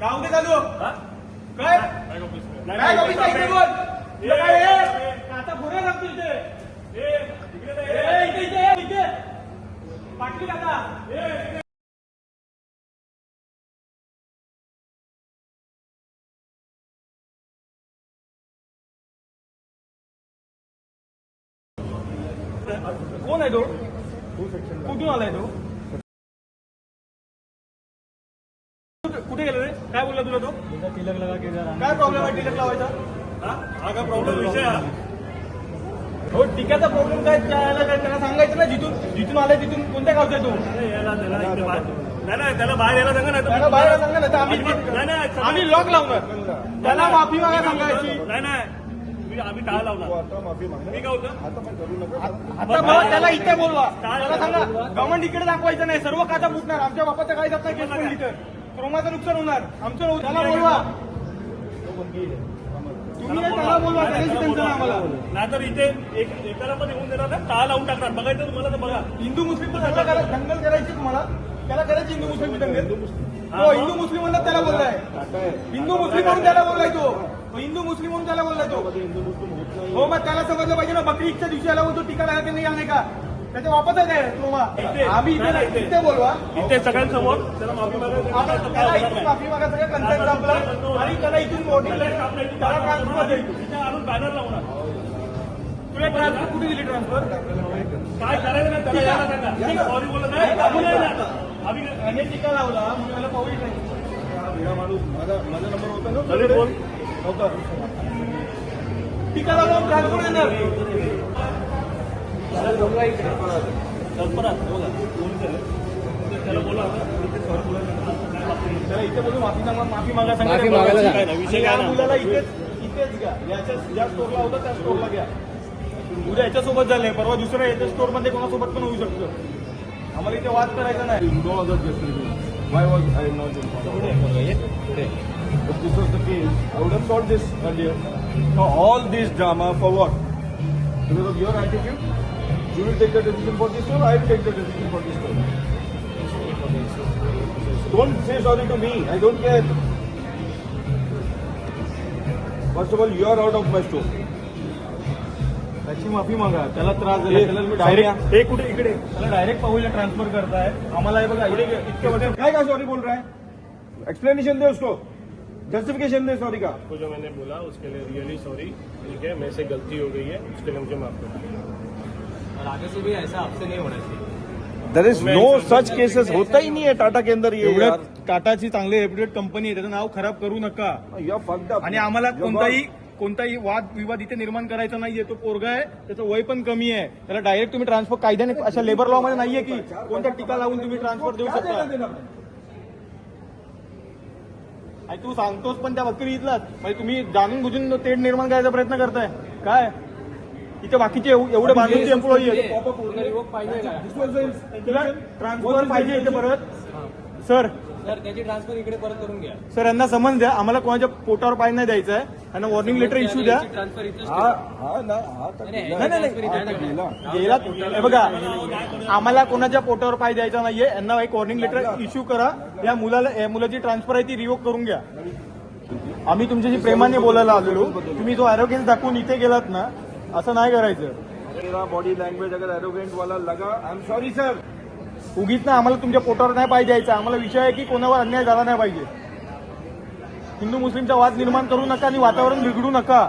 राहू दे चालू? काय. काय ऑफिसला इथे बोल. तुला काय हे? आता पुढे लागतो इथे. ए, इकडे इथे इथे ये, इथे. पाटली काका कोण आहे तो? कुठून आलाय तो? काय बोलला तुला तो? तिलक लगा के जरा काय प्रॉब्लेम आहे टिकट लावायचा? हा? हा का प्रॉब्लेम विषय हा? हो टिकाचा प्रॉब्लेम काय? त्याला काय त्याला सांगायचं ना जिथून? जिथून आलाय तिथून कोणत्या गावचा आहे तो? अरे, याला त्याला बाहेर. नाही नाही त्याला बाहेर यायला सांगा त्याला तर- बाहेर सांगा ना तर आम्ही नाही नाही आम्ही लॉक लावणार. त्याला माफी मागा सांगायची. नाही नाही मी- आम्ही टाळ लावणार. आता माफी मागा मी काय बोलतो आता पण करू नका. आता मला त्याला इथे बोलवा. त्याला सांगा गव्हर्नमेंट इकडे दाखवायचं नाही सर्व खाता फुटणार. आमच्या बापाचं काही जात नाही केस तर. क्रोमाचं नुकसान होणार. आमचं त्याला बोलवा. तुम्ही नाही त्याला बोलवा त्याच्याशी टेन्शन आहे आम्हाला. नाहीतर इथे एक एकाला पण येऊन देणार ना टाळ लावून टाकणार? बघायचं तुम्हाला तर बघा. हिंदू मुस्लिम पण दंगल करा- दंगल करायची तुम्हाला. त्याला करायची हिंदू मुस्लिम दंगल. तो हिंदू मुस्लिम म्हणून त्याला बोललाय. हिंदू मुस्लिम म्हणून त्याला बोललाय तो. हिंदू मुस्लिम म्हणून त्याला बोललाय तो. हिंदू मुस्लिम होत नाही हो मग त्याला समजलं पाहिजे ना बकरी ईदच्या दिवशी आला बोलतो टीका लागत नाही नाही का? त्याच्या वापस आहे. आम्ही इथे नाही, नाही, इथे. बोलवा. इथे सगळ्यांसमोर. त्याला माफी इथून माफी मागा सगळं कन्सेप्ट आपला आणि त्याला इथून मोठी त्याला ट्रान्सफर देईल इथे आणून बॅनर लावणार. तुला ट्रान्सफर कुठे दिली ट्रान्सफर काय करायचं नाही त्याला यायला सांगा. सॉरी बोलत नाही. आम्ही. याने टीका लावला म्हणून त्याला पाऊल नाही. हा माणूस माझा माझा नंबर होता ना? बोल. टीका लावला ट्रान्सफर माफी सांगा माफी मागा सांगा माफी मागायला. मुलाला इथेच इथेच घ्या. याच्या ज्या स्टोरला होता त्या स्टोरला घ्या. उद्या याच्यासोबत झालंय परवा दुसऱ्या याच्या स्टोरमध्ये कोणासोबत पण होऊ शकतं. आम्हाला इथे वाद करायचा नाही. no other justification. Why was I not informed? If this was the case, I would have solved this earlier. So all this drama You will take the decision for this store, I will take the decision for this store. Don't say sorry to me, I don't care. First of all, you are out of my store. त्याची माफ़ी मागा त्याला त्रास झाला त्याला तुम्ही direct हे कुठे इकडे त्याला डायरेक्ट पाहूला ट्रान्सफर करताय आम्हाला हे बघा इतके इतके वर्ष क्या क्या सॉरी बोल रहा है एक्सप्लेनेशन दे उसको जस्टिफिकेशन दे सॉरी का आपको जो मैंने बोला उसके लिए रियली सॉरी ठीक है मेरे से गलती हो गई है उसके लिए मुझे माफ़ कर और आगे से भी ऐसा आपसे नहीं होना चाहिए। There is no such cases होता ही नहीं है टाटा के अंदर ये एवढ्या टाटाची चांगली रेप्युटेड कंपनी आहे त्याचं नाव खराब करू नका. अप आणि आम्हाला कोणताही कोणताही वाद विवाद इथे निर्माण करायचा नाहीये. तो पोरगा आहे त्याचं वय पण कमी आहे. त्याला डायरेक्ट तुम्ही ट्रान्सफर कायद्याने अशा लेबर लॉ मध्ये नाहीये की कोणत्या टीका लावून तुम्ही ट्रान्सफर देऊ शकता. आणि तू सांगतोस पण त्या बकरी इथलाच म्हणजे तुम्ही जाणून बुजून तेढ निर्माण करायचा प्रयत्न करताय. काय? इथे बाकीचे एव- एवढे बाजूचे एम्प्लॉई आहेत. ट्रान्सफर पाहिजे इथे परत. सर सर त्याची ट्रान्सफर इकडे परत करून घ्या. सर यांना समज द्या. आम्हाला कोणाच्या पोटावर पाय नाही द्यायचं आहे. यांना वॉर्निंग लेटर इश्यू द्या. हा हा हा गेला. हा हे बघा आम्हाला कोणाच्या पोटावर पाय द्यायचा नाहीये. यांना एक वॉर्निंग लेटर इश्यू करा. या मुलाला या मुलाची ट्रान्सफर आहे ती रिवोक करून घ्या. आम्ही तुमच्याशी प्रेमाने बोलायला आलेलो. तुम्ही जो अरोगेन्स दाखवून इथे गेलात ना असं नाही करायचं. मेरा बॉडी लैंग्वेज अगर एरोगेंट वाला लगा आई एम सॉरी सर उगीच ना आम्हाला तुमच्या पोटावर नाही पाय द्यायचा. आम्हाला विषय आहे की कोणावर अन्याय झाला नाही पाहिजे. हिंदू मुस्लिमचा वाद निर्माण करू नका आणि वातावरण बिघडू नका.